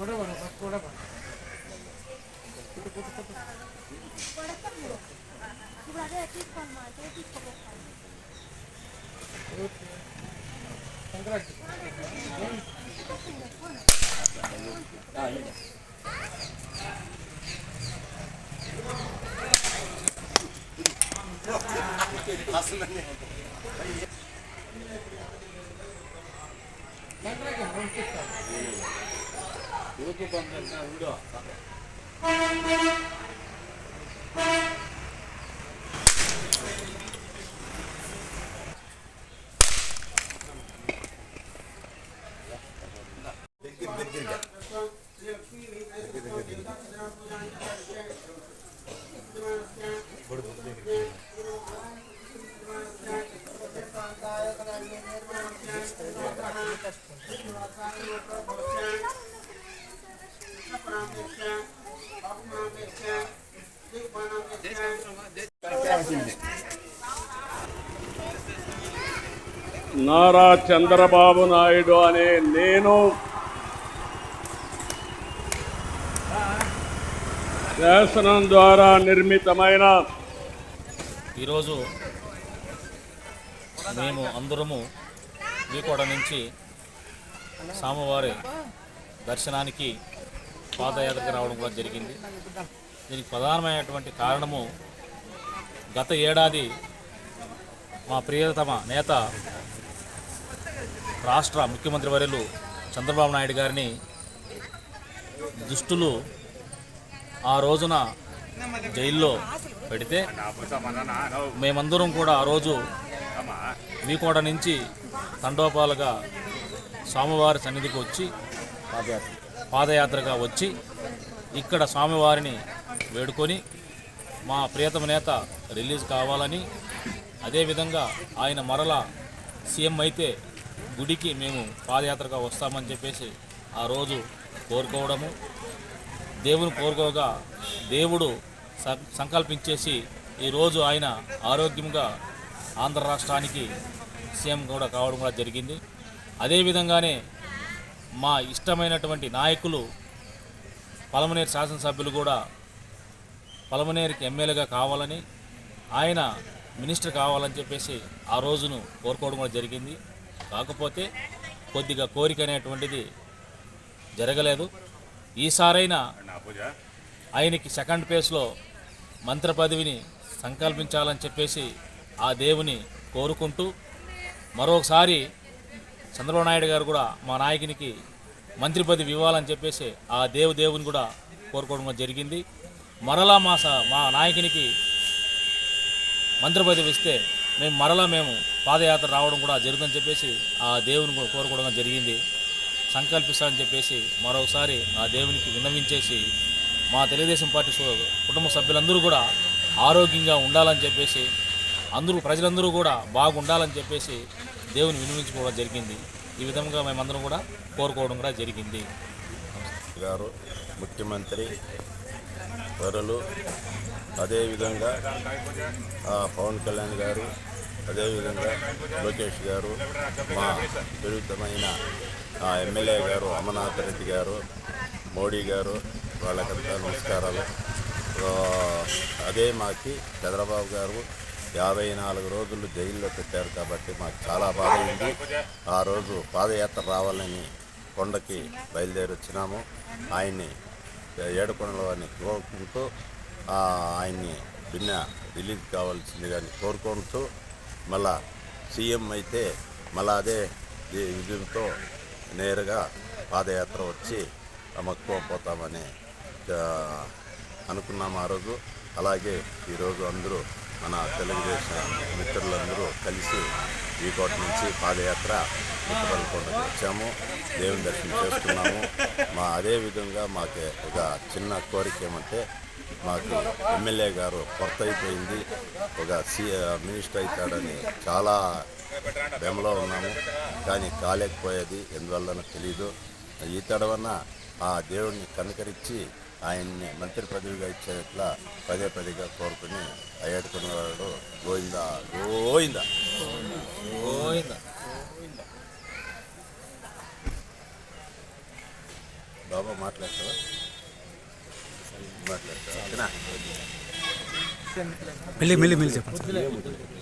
कोड़ा बना बस कोड़ा बना कुछ कुछ कुछ कोड़ा कब लो तुम्हारे अच्छी कौन मारते हैं किसको कोड़ा ओके संग्रह आ ये हंस नहीं है అదే తీసుకోండి మా చేతి నారా చంద్రబాబు నాయుడు అనే నేను శాసనం ద్వారా నిర్మితమైన ఈరోజు మేము అందరము వీకోట నుంచి స్వామివారి దర్శనానికి పాదయాత్రకు రావడం కూడా జరిగింది. దీనికి ప్రధానమైనటువంటి కారణము గత ఏడాది మా ప్రియతమ నేత రాష్ట్ర ముఖ్యమంత్రి వర్యులు చంద్రబాబు నాయుడు గారిని దుష్టులు ఆ రోజున జైల్లో పెడితే మేమందరం కూడా ఆ రోజు మీకోట నుంచి తండోపాలుగా స్వామివారి సన్నిధికి వచ్చి పాదయాత్రగా వచ్చి ఇక్కడ స్వామివారిని వేడుకొని మా ప్రియతమ నేత రిలీజ్ కావాలని అదేవిధంగా ఆయన మరల సీఎం అయితే గుడికి మేము పాదయాత్రగా వస్తామని చెప్పేసి ఆ రోజు కోరుకోవడము. దేవుని కోరుకోగా దేవుడు సంకల్పించేసి ఈరోజు ఆయన ఆరోగ్యంగా ఆంధ్ర రాష్ట్రానికి సీఎం కూడా కావడం కూడా జరిగింది. అదేవిధంగానే మా ఇష్టమైనటువంటి నాయకులు పలమనేరు శాసనసభ్యులు కూడా పలమనేరికి ఎమ్మెల్యేగా కావాలని ఆయన మినిస్టర్ కావాలని చెప్పేసి ఆ రోజును కోరుకోవడం కూడా జరిగింది. కాకపోతే కొద్దిగా కోరిక అనేటువంటిది జరగలేదు. ఈసారైనా ఆయనకి సెకండ్ ఫేజ్లో మంత్రి పదవిని సంకల్పించాలని చెప్పేసి ఆ దేవుని కోరుకుంటూ మరొకసారి చంద్రబాబు నాయుడు గారు కూడా మా నాయకునికి మంత్రి పదవి ఇవ్వాలని చెప్పేసి ఆ దేవు దేవుని కూడా కోరుకోవడం జరిగింది. మరలా మా మా నాయకునికి మంత్రి పదవి ఇస్తే మేము మరలా మేము పాదయాత్ర రావడం కూడా జరుగుతుందని చెప్పేసి ఆ దేవుని కూడా కోరుకోవడం జరిగింది. సంకల్పిస్తానని చెప్పేసి మరొకసారి ఆ దేవునికి విన్నవించేసి మా తెలుగుదేశం పార్టీ కుటుంబ సభ్యులందరూ కూడా ఆరోగ్యంగా ఉండాలని చెప్పేసి అందరూ ప్రజలందరూ కూడా బాగుండాలని చెప్పేసి దేవుని విన్నవించుకోవడం జరిగింది. ఈ విధంగా మేమందరం కూడా కోరుకోవడం కూడా జరిగింది. గారు ముఖ్యమంత్రి వరులు. అదేవిధంగా పవన్ కళ్యాణ్ గారు అదేవిధంగా లోకేష్ గారు మా విరుద్ధమైన ఎమ్మెల్యే గారు అమర్నాథ్ రెడ్డి గారు మోడీ గారు వాళ్ళకంతా నమస్కారాలు. అదే మాకి చంద్రబాబు గారు యాభై నాలుగు రోజులు జైల్లో పెట్టారు కాబట్టి మాకు చాలా బాధ ఉంది. ఆ రోజు పాదయాత్ర రావాలని కొండకి బయలుదేరి వచ్చినాము. ఆయన్ని ఏడుకొండల వారిని కోరుకుంటూ ఆయన్ని భిన్న రిలీజ్ కావాల్సిందిగా కోరుకుంటూ మళ్ళా సీఎం అయితే మళ్ళా అదే విజయంతో నేరుగా పాదయాత్ర వచ్చి మక్కువ పోతామని అనుకున్నాము ఆ రోజు. అలాగే ఈరోజు అందరూ మన తెలుగుదేశం మిత్రులందరూ కలిసి ఈ కోట నుంచి పాదయాత్ర పుట్టపల్లికొండకు వచ్చాము. దేవుని దర్శనం చేసుకున్నాము. మా అదే విధంగా మాకు ఒక చిన్న కోరిక ఏమంటే మాకు ఎమ్మెల్యే గారు కొత్త అయిపోయింది. ఒక సి మినిస్టర్ అవుతాడని చాలా బెమలో ఉన్నాము. కానీ కాలేకపోయేది. ఎందువల్లనో తెలీదు. ఈ తడవన ఆ దేవుడిని కనుకరించి ఆయన్ని మంత్రి పదవిగా ఇచ్చేట్లా పదే పదిగా కోరుకుని అయ్యేడుకునేవాడు గోయిందా గోయిందా గోయిందా బాబా మాట్లాడతావా? మాట్లాడతావా? ఓకేనా? మెల్లి మెల్లి మెల్లి చెప్పండి.